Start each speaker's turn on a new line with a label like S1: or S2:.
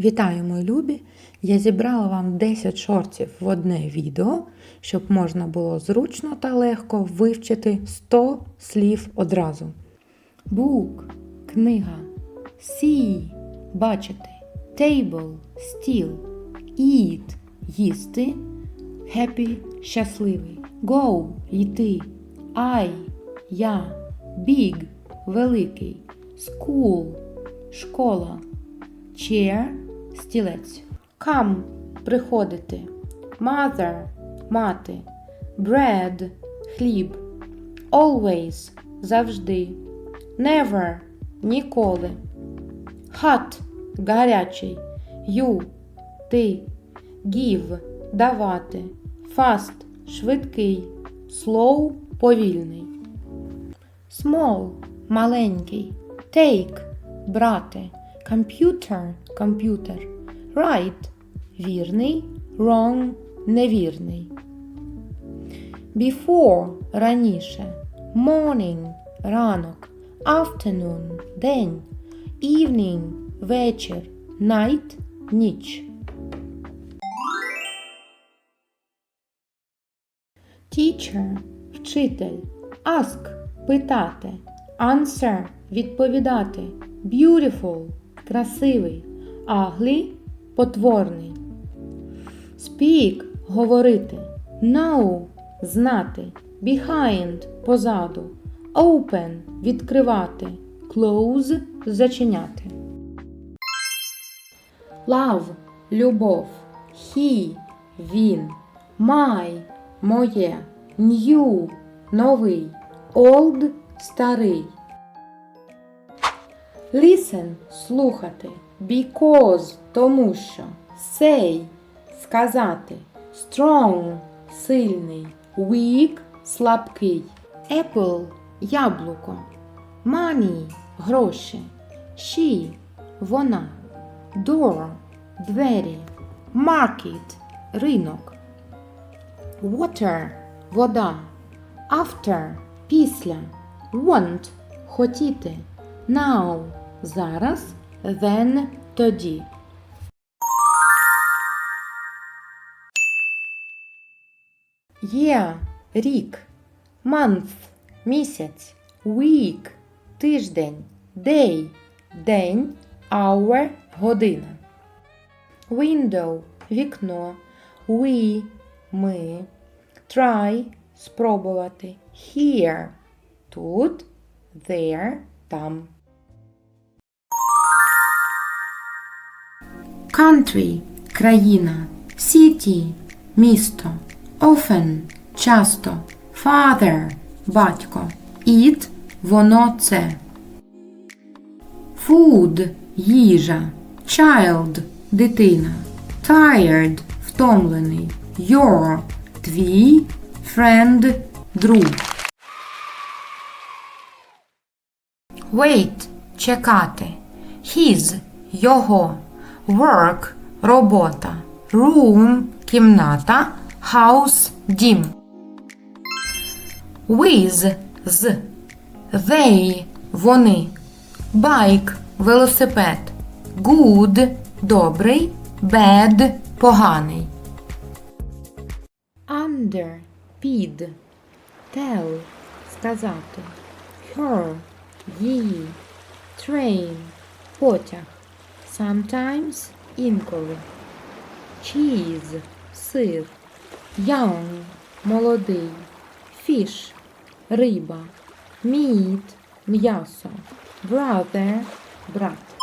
S1: Вітаю, мої любі! Я зібрала вам 10 шортів в одне відео, щоб можна було зручно та легко вивчити 100 слів одразу. Book – книга. See – бачити. Table – стіл. Eat – їсти. Happy – щасливий. Go – йти. I – я. Big – великий. School – школа. Chair – стілець. Come – приходити. Mother – мати. Bread – хліб. Always – завжди. Never – ніколи. Hot – гарячий. You – ти. Give – давати. Fast – швидкий. Slow – повільний. Small – маленький. Take – брати. Computer – комп'ютер. Right – вірний. Wrong – невірний. Before – раніше. Morning – ранок. Afternoon – день. Evening – вечір. Night – ніч. Teacher – вчитель. Ask – питати. Answer – відповідати. Beautiful – красивий. Ugly – потворний. Speak – говорити. Know – знати. Behind – позаду. Open – відкривати. Close – зачиняти. Love – любов. He – він. My – моє. New – новий. Old – старий. Listen – слухати. Because – тому що. Say – сказати. Strong – сильний. Weak – слабкий. Apple – яблуко. Money – гроші. She – вона. Door – двері. Market – ринок. Water – вода. After – після. Want – хотіти. Now – зараз. Then – тоді. Year – рік. Month – місяць. Week – тиждень. Day – день. Hour – година. Window – вікно. We – ми. Try – спробувати. Here – тут. There – там. Country – країна. City – місто. Often – часто. Father – батько. It – воно це. Food – їжа. Child – дитина. Tired – втомлений. Your – твій. Friend – друг. Wait – чекати. His – його. Work – робота. Room – кімната. House – дім. With – з. They – вони. Bike – велосипед. Good – добрий. Bad – поганий. Under – під. Tell – сказати. Her – її. Train – потяг. Sometimes – інколи. Cheese – сир. Young – молодий. Fish – риба. Meat – м'ясо. Brother – брат.